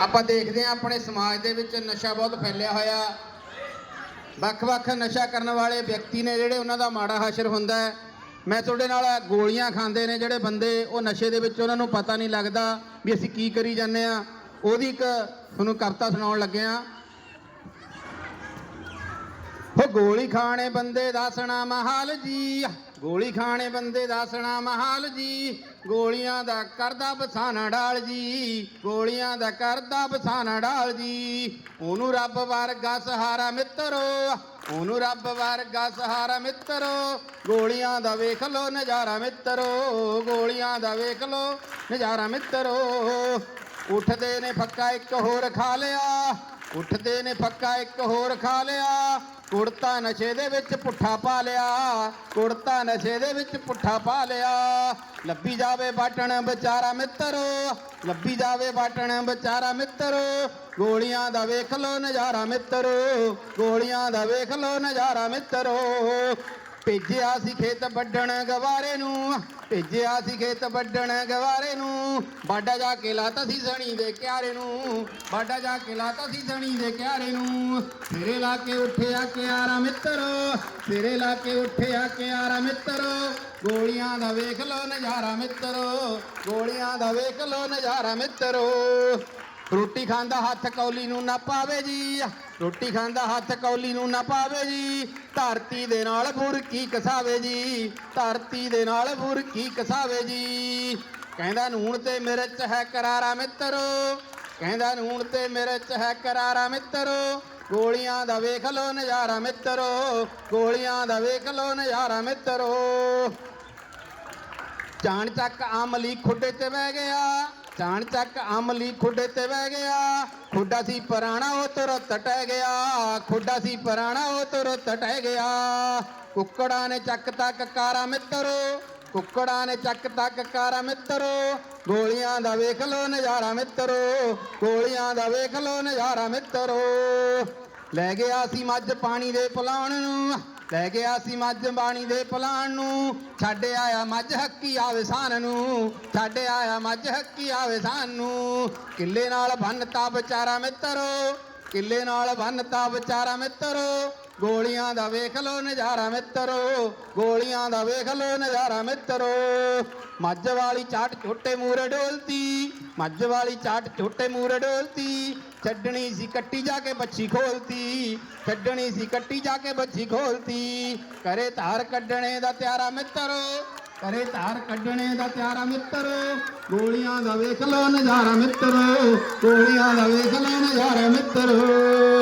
ਆਪਾਂ ਦੇਖਦੇ ਹਾਂ ਆਪਣੇ ਸਮਾਜ ਦੇ ਵਿੱਚ ਨਸ਼ਾ ਬਹੁਤ ਫੈਲਿਆ ਹੋਇਆ। ਵੱਖ-ਵੱਖ ਨਸ਼ਾ ਕਰਨ ਵਾਲੇ ਵਿਅਕਤੀ ਨੇ ਜਿਹੜੇ ਉਹਨਾਂ ਦਾ ਮਾੜਾ ਹਾਸ਼ਰ ਹੁੰਦਾ ਹੈ। ਮੈਂ ਤੁਹਾਡੇ ਨਾਲ ਗੋਲੀਆਂ ਖਾਂਦੇ ਨੇ ਜਿਹੜੇ ਬੰਦੇ, ਉਹ ਨਸ਼ੇ ਦੇ ਵਿੱਚ ਉਹਨਾਂ ਨੂੰ ਪਤਾ ਨਹੀਂ ਲੱਗਦਾ ਵੀ ਅਸੀਂ ਕੀ ਕਰੀ ਜਾਂਦੇ ਆ ਉਹਦੀ ਇੱਕ ਤੁਹਾਨੂੰ ਕਵਿਤਾ ਸੁਣਾਉਣ ਲੱਗੇ ਲੱਗਿਆ ਹੋ ਗੋਲੀ ਖਾਣੇ ਬੰਦੇ ਦਾ ਸੁਣਾ ਮਹਾਲ ਜੀ। ਗੋਲੀ ਖਾਣੇ ਬੰਦੇ ਦਾ ਸਣਾ ਮਹਾਲ ਜੀ। ਗੋਲੀਆਂ ਦਾ ਕਰਦਾ ਬਸਾਨਾ ਡਾਲ ਜੀ। ਗੋਲੀਆਂ ਦਾ ਕਰਦਾ ਬਸਾਨਾ ਡਾਲ ਜੀ। ਉਹਨੂੰ ਰੱਬ ਵਰਗਾ ਸਹਾਰਾ ਮਿੱਤਰੋ, ਉਹਨੂੰ ਰੱਬ ਵਰਗਾ ਸਹਾਰਾ ਮਿੱਤਰੋ। ਗੋਲੀਆਂ ਦਾ ਵੇਖ ਲੋ ਨਜ਼ਾਰਾ ਮਿੱਤਰੋ, ਗੋਲੀਆਂ ਦਾ ਵੇਖ ਲੋ ਨਜ਼ਾਰਾ ਮਿੱਤਰੋ। ਉੱਠਦੇ ਨੇ ਫੱਕਾ ਇੱਕ ਹੋਰ ਖਾ ਲਿਆ। ਉੱਠਦੇ ਨੇ ਫੱਕਾ ਇੱਕ ਹੋਰ ਖਾ ਲਿਆ। ਕੁੜਤਾ ਨਸ਼ੇ ਦੇ ਵਿੱਚ ਪੁੱਠਾ ਪਾ ਲਿਆ। ਕੁੜਤਾ ਨਸ਼ੇ ਦੇ ਵਿੱਚ ਪੁੱਠਾ ਪਾ ਲਿਆ। ਲੱਭੀ ਜਾਵੇ ਬਾਟਣ ਵਿਚਾਰਾ ਮਿੱਤਰੋ। ਲੱਭੀ ਜਾਵੇ ਬਾਟਣ ਵਿਚਾਰਾ ਮਿੱਤਰੋ। ਗੋਲੀਆਂ ਦਾ ਵੇਖ ਲੋ ਨਜ਼ਾਰਾ ਮਿੱਤਰੋ। ਗੋਲੀਆਂ ਦਾ ਵੇਖ ਲੋ ਨਜ਼ਾਰਾ ਮਿੱਤਰੋ। ਭੇਜਿਆ ਸੀ ਖੇਤ ਵੱਢਣ ਗਵਾਰੇ ਨੂੰ, ਭੇਜਿਆ ਸੀ ਖੇਤ ਵੱਢਣ ਗਵਾਰੇ ਨੂੰ। ਬਾਡਾ ਜਾ ਕੇ ਲਾਤਾ ਸੀ ਸਣੀ ਦੇ ਕਿਆਰੇ ਨੂੰ, ਬਾਡਾ ਜਾ ਕੇ ਲਾਤਾ ਸੀ ਸਣੀ ਦੇ ਕਿਆਰੇ ਨੂੰ। ਫੇਰੇ ਲਾ ਕੇ ਉੱਠਿਆ ਕਿਆਰਾ ਮਿੱਤਰੋ ਫੇਰੇ ਲਾ ਕੇ ਉੱਠਿਆ ਕਿਆਰਾ ਮਿੱਤਰੋ। ਗੋਲੀਆਂ ਦਾ ਵੇਖ ਲੋ ਨਜ਼ਾਰਾ ਮਿੱਤਰੋ, ਗੋਲੀਆਂ ਦਾ ਵੇਖ ਲੋ ਨਜ਼ਾਰਾ ਮਿੱਤਰੋ। ਰੋਟੀ ਖਾਂਦਾ ਹੱਥ ਕੌਲੀ ਨੂੰ ਨਾ ਪਾਵੇ ਜੀ। ਰੋਟੀ ਖਾਂਦਾ ਹੱਥ ਕੌਲੀ ਨੂੰ ਨਾ ਪਾਵੇ ਜੀ। ਧਰਤੀ ਦੇ ਨਾਲ ਬੁਰਕੀ ਕਸਾਵੇ ਜੀ। ਧਰਤੀ ਦੇ ਨਾਲ ਬੁਰਕੀ ਕਸਾਵੇ ਜੀ। ਕਹਿੰਦਾ ਨੂਣ ਤੇ ਮੇਰੇ ਚ ਹੈ ਕਰਾਰਾ ਮਿੱਤਰੋ। ਕਹਿੰਦਾ ਨੂਣ ਤੇ ਮੇਰੇ ਚ ਹੈ ਕਰਾਰਾ ਮਿੱਤਰੋ। ਗੋਲੀਆਂ ਦਾ ਵੇਖ ਲੋ ਨਜ਼ਾਰਾ ਮਿੱਤਰੋ। ਗੋਲੀਆਂ ਦਾ ਵੇਖ ਲੋ ਨਜ਼ਾਰਾ ਮਿੱਤਰੋ। ਚਾਣ ਚੱਕ ਅਮਲੀ ਖੁੱਡੇ ਤੇ ਬਹਿ ਗਿਆ। ਚਾਣ ਚੱਕ ਅਮਲੀ ਖੁੱਡੇ ਤੇ ਬਹਿ ਗਿਆ। ਖੁੱਡਾ ਸੀ ਪੁਰਾਣਾ, ਉਹ ਤੁਰਤ ਟਹਿ ਗਿਆ। ਖੁੱਡਾ ਸੀ ਪੁਰਾਣਾ, ਉਹ ਤੁਰਤ ਟਹਿ ਗਿਆ। ਕੁੱਕੜਾਂ ਨੇ ਚੱਕ ਤੱਕ ਕਾਰਾ ਮਿੱਤਰੋ, ਕੁੱਕੜਾਂ ਨੇ ਚੱਕ ਤੱਕ ਕਾਰਾ ਮਿੱਤਰੋ। ਗੋਲੀਆਂ ਦਾ ਵੇਖ ਲੋ ਨਜ਼ਾਰਾ ਮਿੱਤਰੋ, ਗੋਲੀਆਂ ਦਾ ਵੇਖ ਲੋ ਨਜ਼ਾਰਾ ਮਿੱਤਰੋ। ਲੈ ਗਿਆ ਸੀ ਮੱਝ ਪਾਣੀ ਦੇ ਪਲਾਉਣ ਨੂੰ। ਲੈ ਗਿਆ ਸੀ ਮੱਝ ਬਾਣੀ ਦੇ ਪਲਾਣ ਨੂੰ, ਛੱਡ ਆਇਆ ਮੱਝ ਹੱਕੀ ਆਵੇ ਸਾਨ ਨੂੰ, ਛੱਡ ਆਇਆ ਮੱਝ ਹੱਕੀ ਆਵੇ ਸਾਨ ਨੂੰ। ਕਿੱਲੇ ਨਾਲ ਬੰਨਤਾ ਵਿਚਾਰਾ ਮਿੱਤਰੋ, ਕਿੱਲੇ ਨਾਲ ਬੰਨਤਾ ਵਿਚਾਰਾ ਮਿੱਤਰੋ ਗੋਲੀਆਂ ਦਾ ਵੇਖ ਲੋ ਨਜ਼ਾਰਾ ਮਿੱਤਰੋ, ਗੋਲੀਆਂ ਦਾ ਵੇਖ ਲੋ ਨਜ਼ਾਰਾ ਮਿੱਤਰੋ। ਮੱਝ ਵਾਲੀ ਚਾਟ ਛੋਟੇ ਮੂਰੇ ਡੋਲਤੀ, ਮੱਝ ਵਾਲੀ ਚਾਟ ਛੋਟੇ ਮੂਰੇ ਡੋਲਤੀ। ਛੱਡਣੀ ਸੀ ਕੱਟੀ ਜਾ ਕੇ ਬੱਚੀ ਖੋਲਤੀ, ਛੱਡਣੀ ਸੀ ਕੱਟੀ ਜਾ ਕੇ ਬੱਚੀ ਖੋਲਤੀ। ਕਰੇ ਧਾਰ ਕੱਢਣੇ ਦਾ ਤਿਆਰਾ ਮਿੱਤਰੋ, ਕਰੇ ਧਾਰ ਕੱਢਣੇ ਦਾ ਤਿਆਰਾ ਮਿੱਤਰ। ਗੋਲੀਆਂ ਦਾ ਵੇਖ ਲੋ ਨਜ਼ਾਰਾ ਮਿੱਤਰ, ਗੋਲੀਆਂ ਦਾ ਵੇਖ ਲੋ ਨਜ਼ਾਰਾ ਮਿੱਤਰ।